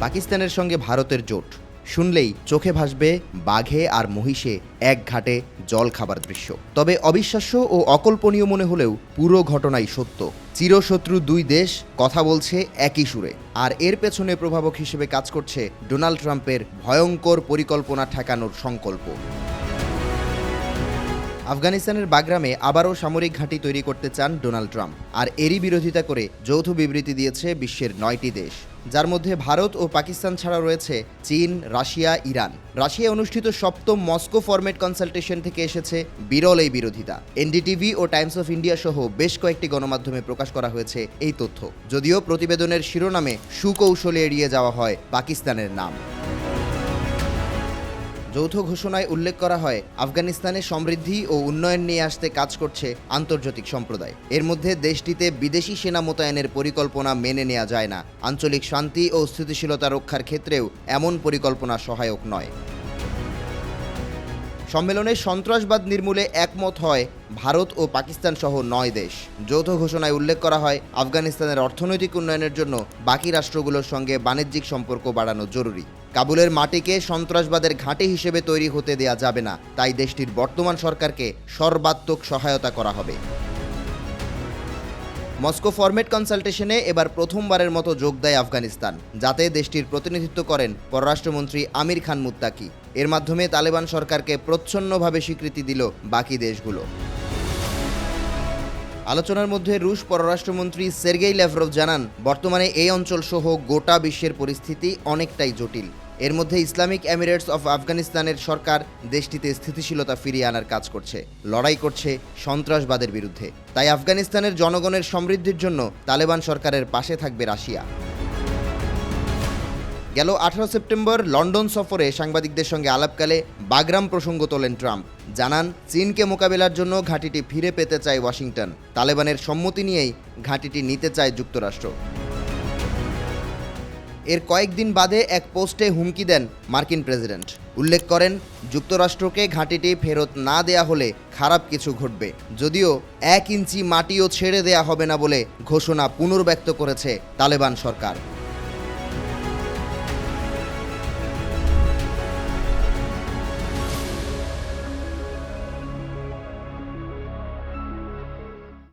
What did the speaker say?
পাকিস্তানের সঙ্গে ভারতের জোট। শুনলেই চোখে ভাসবে বাঘে আর মহিষে এক ঘাটে জল খাবার দৃশ্য। তবে অবিশ্বাস্য ও অকল্পনীয় মনে হলেও পুরো ঘটনাই সত্য। চিরশত্রু দুই দেশ কথা বলছে একই সুরে। আর এর পেছনে প্রভাবক হিসেবে কাজ করছে ডোনাল্ড ট্রাম্পের ভয়ঙ্কর পরিকল্পনা ঠেকানোর সংকল্প। আফগানিস্তানের বাগরামে আবারও সামরিক ঘাঁটি তৈরি করতে চান ডোনাল্ড ট্রাম্প। আর এরই বিরোধিতা করে যৌথ বিবৃতি দিয়েছে বিশ্বের নয়টি দেশ। যার মধ্যে ভারত ও পাকিস্তান ছাড়া রয়েছে চীন, রাশিয়া, ইরান। রাশিয়ায় অনুষ্ঠিত সপ্তম মস্কো ফরম্যাট কনসালটেশন থেকে এসেছে বিরল এই বিরোধিতা। এনডিটিভি ও টাইমস অফ ইন্ডিয়া সহ বেশ কয়েকটি গণমাধ্যমে প্রকাশ করা হয়েছে এই তথ্য। যদিও প্রতিবেদনের শিরোনামে সুকৌশলে এড়িয়ে যাওয়া হয় পাকিস্তানের নাম। যৌথ ঘোষণায় উল্লেখ করা হয়, আফগানিস্তানে সমৃদ্ধি ও উন্নয়ন নিয়ে আসতে কাজ করছে আন্তর্জাতিক সম্প্রদায়। এর মধ্যে দেশটিতে বিদেশি সেনা মোতায়েনের পরিকল্পনা মেনে নেওয়া যায় না। আঞ্চলিক শান্তি ও স্থিতিশীলতা রক্ষার ক্ষেত্রেও এমন পরিকল্পনা সহায়ক নয়। সম্মেলনে সন্ত্রাসবাদ নির্মূলে একমত হয় ভারত ও পাকিস্তান সহ নয় দেশ। যৌথ ঘোষণায় উল্লেখ করা হয়, আফগানিস্তানের অর্থনৈতিক উন্নয়নের জন্য বাকি রাষ্ট্রগুলোর সঙ্গে বাণিজ্যিক সম্পর্ক বাড়ানো জরুরি। কাবুলের মাটিকে সন্ত্রাসবাদের ঘাঁটি হিসেবে তৈরি হতে দেয়া যাবে না। তাই দেশটির বর্তমান সরকারকে সর্বাত্মক সহায়তা করা হবে। মস্কো ফরম্যাট কনসালটেশনে এবার প্রথমবারের মতো যোগ দেয় আফগানিস্তান, যাতে দেশটির প্রতিনিধিত্ব করেন পররাষ্ট্রমন্ত্রী আমির খান মুত্তাকি। এর মাধ্যমে তালেবান সরকারকে প্রচ্ছন্নভাবে স্বীকৃতি দিল বাকি দেশগুলো। আলোচনার মধ্যে রুশ পররাষ্ট্রমন্ত্রী সের্গেই ল্যাভরভ জানান, বর্তমানে এই অঞ্চল সহ গোটা বিশ্বের পরিস্থিতি অনেকটাই জটিল। এর মধ্যে ইসলামিক এমিরেটস অফ আফগানিস্তানের সরকার দেশটিতে স্থিতিশীলতা ফিরিয়ে আনার কাজ করছে, লড়াই করছে সন্ত্রাসবাদের বিরুদ্ধে। তাই আফগানিস্তানের জনগণের সমৃদ্ধির জন্য তালেবান সরকারের পাশে থাকবে রাশিয়া। গেল আঠারো সেপ্টেম্বর লন্ডন সফরে সাংবাদিকদের সঙ্গে আলাপকালে বাগরাম প্রসঙ্গ তোলেন ট্রাম্প। জানান, চীনকে মোকাবেলার জন্য ঘাঁটিটি ফিরে পেতে চায় ওয়াশিংটন। তালেবানের সম্মতি নিয়েই ঘাঁটিটি নিতে চায় যুক্তরাষ্ট্র। এর কয়েকদিন বাদে এক পোস্টে হুমকি দেন মার্কিন প্রেসিডেন্ট। উল্লেখ করেন, যুক্তরাষ্ট্রকে ঘাঁটিটি ফেরত না দেয়া হলে খারাপ কিছু ঘটবে। যদিও এক ইঞ্চি মাটিও ছেড়ে দেয়া হবে না বলে ঘোষণা পুনর্ব্যক্ত করেছে তালেবান সরকার।